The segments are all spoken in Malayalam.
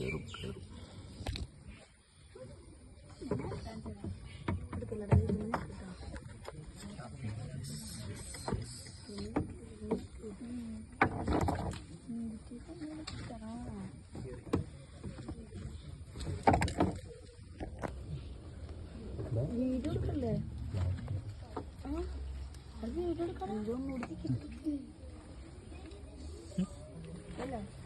കയറും കയറും വീഡിയോ എടുക്കല്ലേ? വീഡിയോ എടുക്കാൻ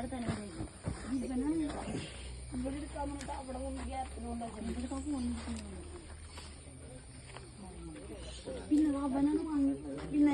അവിടെ തന്നെ ഇവിടെ എടുക്കാൻ അവിടെ വന്ന് ഗ്യാപ്പിലുണ്ടായിരുന്നു ഇവിടെ വന്നിരിക്കുന്നു പിന്നെ അവനാണ് വാങ്ങിയത് പിന്നെ